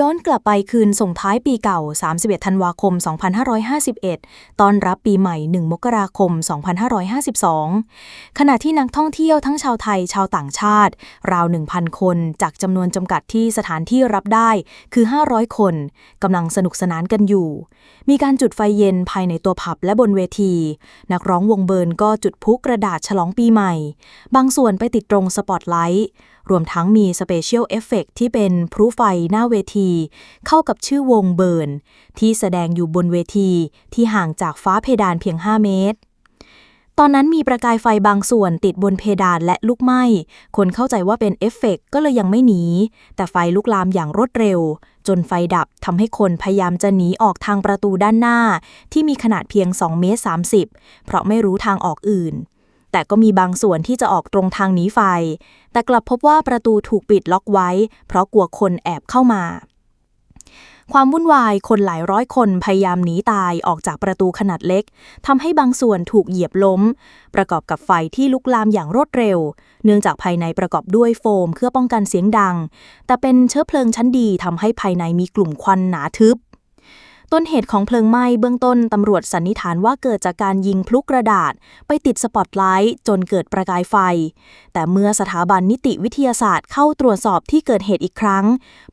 ย้อนกลับไปคืนส่งท้ายปีเก่า 31 ธันวาคม 2551 ตอนรับปีใหม่ 1 มกราคม 2552 ขณะที่นักท่องเที่ยวทั้งชาวไทยชาวต่างชาติ ราว 1,000 คน จากจำนวนจำกัดที่สถานที่รับได้คือ 500 คนกำลังสนุกสนานกันอยู่ มีการจุดไฟเย็นภายในตัวผับและบนเวที นักร้องวงเบิร์นก็จุดพุกระดาษฉลองปีใหม่ บางส่วนไปติดตรงสปอตไลท์ รวมทั้งมีสเปเชียลเอฟเฟกที่เป็นพลุไฟหน้าเวที เข้ากับชื่อวงเบิร์น ที่แสดงอยู่บนเวทีที่ห่างจากฟ้าเพดานเพียง 5 เมตร ตอนนั้นมีประกายไฟบางส่วนติดบนเพดานและลุกไหม้ คนเข้าใจว่าเป็นเอฟเฟกต์ก็เลยยังไม่หนี แต่ไฟลุกลามอย่างรวดเร็ว จนไฟดับทำให้คนพยายามจะหนีออกทางประตูด้านหน้า ที่มีขนาดเพียง2เมตร30 เพราะไม่รู้ทางออกอื่น แต่ก็มีบางส่วนที่จะออกตรงทางหนีไฟ แต่กลับพบว่าประตูถูกปิดล็อกไว้ เพราะกลัวคนแอบเข้ามา ความวุ่นวายคนหลายร้อยคนพยายามหนีตายออกจากประตูขนาดเล็กทำให้บางส่วนถูกเหยียบล้ม ประกอบกับไฟที่ลุกลามอย่างรวดเร็ว เนื่องจากภายในประกอบด้วยโฟมเพื่อป้องกันเสียงดัง แต่เป็นเชื้อเพลิงชั้นดีทำให้ภายในมีกลุ่มควันหนาทึบ ต้นเหตุของเพลิงไหม้เบื้องต้นตำรวจสันนิษฐานว่าเกิดจากการยิงพลุกระดาษ ไปติดสปอตไลท์จนเกิดประกายไฟ แต่เมื่อสถาบันนิติวิทยาศาสตร์เข้าตรวจสอบที่เกิดเหตุอีกครั้ง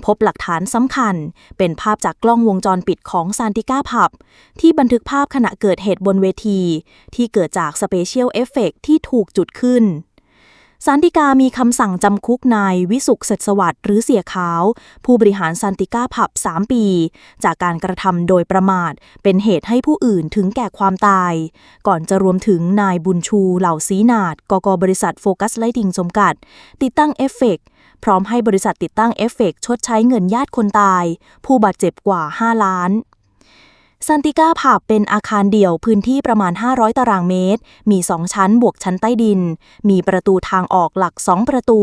พบหลักฐานสำคัญ เป็นภาพจากกล้องวงจรปิดของซานติก้าผับ ที่บันทึกภาพขณะเกิดเหตุบนเวที ที่เกิดจากสเปเชียลเอฟเฟกที่ถูกจุดขึ้น สันติกามีคำสั่งจำคุกนายวิสุขเสษสวัสดิ์หรือเสียขาว ผู้บริหารสันติก้าผับ 3 ปี จากการกระทำโดยประมาท เป็นเหตุให้ผู้อื่นถึงแก่ความตาย ก่อนจะรวมถึงนายบุญชูเหล่าศรีนาดกกบริษัทโฟกัสไลติงจำกัด ติดตั้งเอฟเฟกต์พร้อมให้บริษัทติดตั้งเอฟเฟกต์ชดใช้เงินญาติคนตาย ผู้บาดเจ็บกว่า 5 ล้าน ซันติก้าผับเป็นอาคารเดี่ยวพื้นที่ประมาณ 500 ตารางเมตร มี 2 ชั้นบวกชั้นใต้ดิน มีประตูทางออกหลัก 2 ประตู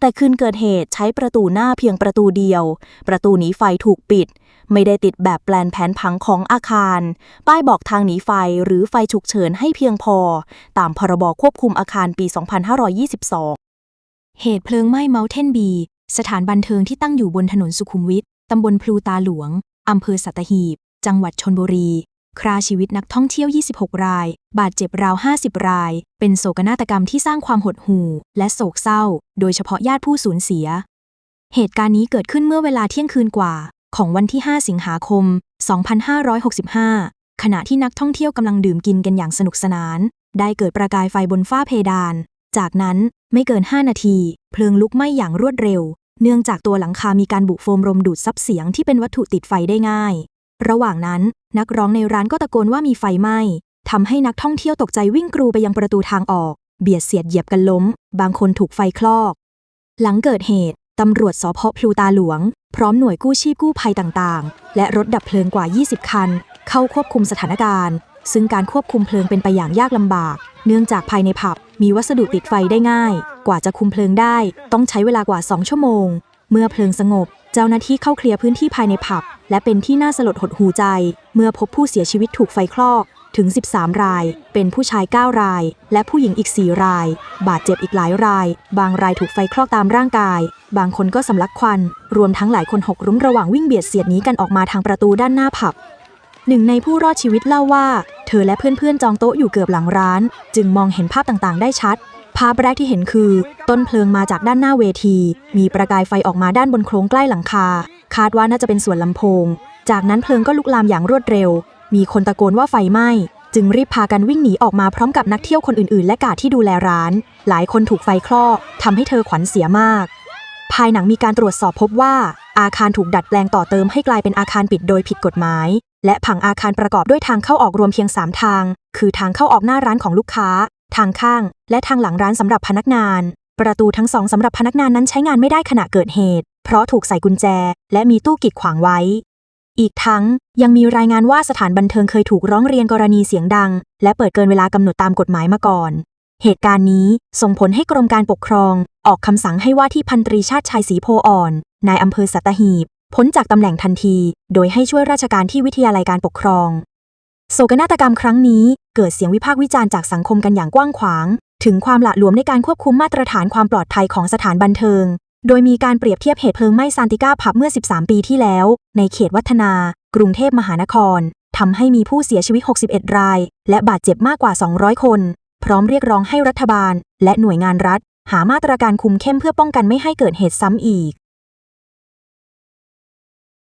แต่คืนเกิดเหตุใช้ประตูหน้าเพียงประตูเดียว ประตูหนีไฟถูกปิด ไม่ได้ติดแบบแปลนแผนผังของอาคาร ป้ายบอกทางหนีไฟหรือไฟฉุกเฉินให้เพียงพอ ตามพรบควบคุมอาคารปี 2522 เหตุเพลิงไหม้เมลเทนบี สถานบันเทิงที่ตั้งอยู่บนถนนสุขุมวิทตำบลพลูตาหลวงอำเภอสัตหีบ จังหวัดชนบุรีคราชีวิตนักท่องเที่ยว 26 ราย บาดเจ็บราว 50 ราย เป็นโศกนาฏกรรมที่สร้างความหดหู่ และโศกเศร้า โดยเฉพาะญาติผู้สูญเสีย เหตุการณ์นี้เกิดขึ้นเมื่อเวลาเที่ยงคืนกว่า ของวันที่ 5 สิงหาคม 2565 ขณะที่นักท่องเที่ยวกำลังดื่มกินกันอย่างสนุกสนาน ได้เกิดประกายไฟบนฝ้าเพดาน จากนั้นไม่เกิน 5 นาที เพลิงลุกไหม้อย่างรวดเร็ว เนื่องจากตัวหลังคามีการบุโฟมรมดูดซับเสียงที่เป็นวัตถุติดไฟได้ง่าย ระหว่างนั้นนักร้องในร้านก็ตะโกนว่ามีไฟไหม้ทำให้นักท่องเที่ยวตกใจวิ่งกรูไปยังประตูทางออก เบียดเสียดเหยียบกันล้ม บางคนถูกไฟคลอก หลังเกิดเหตุ ตำรวจสพพลูตาหลวง พร้อมหน่วยกู้ชีพกู้ภัยต่างๆ และรถดับเพลิงกว่า 20 คัน เข้าควบคุมสถานการณ์ ซึ่งการควบคุมเพลิงเป็นไปอย่างยากลำบาก เนื่องจากภายในผับมีวัสดุติดไฟได้ง่าย กว่าจะคุมเพลิงได้ ต้องใช้เวลากว่า 2 ชั่วโมง เมื่อเพลิงสงบ เจ้าหน้าที่เข้าเคลียร์พื้นที่ภายในผับ และเป็นที่น่าสลดหดหูใจ เมื่อพบผู้เสียชีวิตถูกไฟคลอกถึง 13 ราย เป็นผู้ชาย 9 ราย และผู้หญิงอีก 4 ราย บาดเจ็บอีกหลายราย บางรายถูกไฟคลอกตามร่างกาย บางคนก็สำลักควัน รวมทั้งหลายคนหกรุ้มระหว่างวิ่งเบียดเสียดนี้กันออกมาทางประตูด้านหน้าผับ หนึ่งในผู้รอดชีวิตเล่าว่า เธอและเพื่อนๆจองโต๊ะอยู่เกือบหลังร้าน จึงมองเห็นภาพต่างๆ ได้ชัด ภาพแรกที่เห็นคือ ต้นเพลิงมาจากด้านหน้าเวที มีประกายไฟออกมาด้านบนโครงใกล้หลังคา คาดว่าน่าจะเป็นส่วนลำโพง จากนั้นเพลิงก็ลุกลามอย่างรวดเร็ว มีคนตะโกนว่าไฟไหม้ จึงรีบพากันวิ่งหนีออกมาพร้อมกับนักเที่ยวคนอื่นๆ และกาดที่ดูแลร้าน หลายคนถูกไฟคลอกทำให้เธอขวัญเสียมาก ภายหนังมีการตรวจสอบพบว่า อาคารถูกดัดแปลงต่อเติมให้กลายเป็นอาคารปิดโดยผิดกฎหมาย และผังอาคารประกอบด้วยทางเข้าออกรวมเพียง 3 ทาง คือทางเข้าออกหน้าร้านของลูกค้า ทางข้าง และทางหลังร้านสำหรับพนักงาน ประตูทั้งสองสำหรับพนักงานนั้นใช้งานไม่ได้ขณะเกิดเหตุ เพราะถูกใส่กุญแจ และมีตู้กีดขวางไว้ อีกทั้งยังมีรายงานว่าสถานบันเทิงเคยถูกร้องเรียนกรณีเสียงดัง และเปิดเกินเวลากำหนดตามกฎหมายมาก่อน เหตุการณ์นี้ส่งผลให้กรมการปกครอง ออกคำสั่งให้ว่าที่พันตรีชาติชายศรีโพอ่อนนายอำเภอสัตหีบพ้นจากตำแหน่งทันที โดยให้ช่วยราชการที่วิทยาลัยการปกครองโศกนาฏกรรมครั้งนี้เกิดเสียงวิพากษ์วิจารณ์จากสังคมกันอย่างกว้างขวาง ถึงความหละหลวมในการควบคุมมาตรฐานความปลอดภัยของสถานบันเทิง โดยมีการเปรียบเทียบเหตุเพลิงไหม้ซานติก้าผับเมื่อ 13 ปีที่แล้ว ในเขตวัฒนา กรุงเทพมหานครทำให้มีผู้เสียชีวิต 61 ราย และบาดเจ็บมากกว่า 200 คน พร้อมเรียกร้องให้รัฐบาล และหน่วยงานรัฐ หามาตรการคุมเข้มเพื่อป้องกันไม่ให้เกิดเหตุซ้ำอีก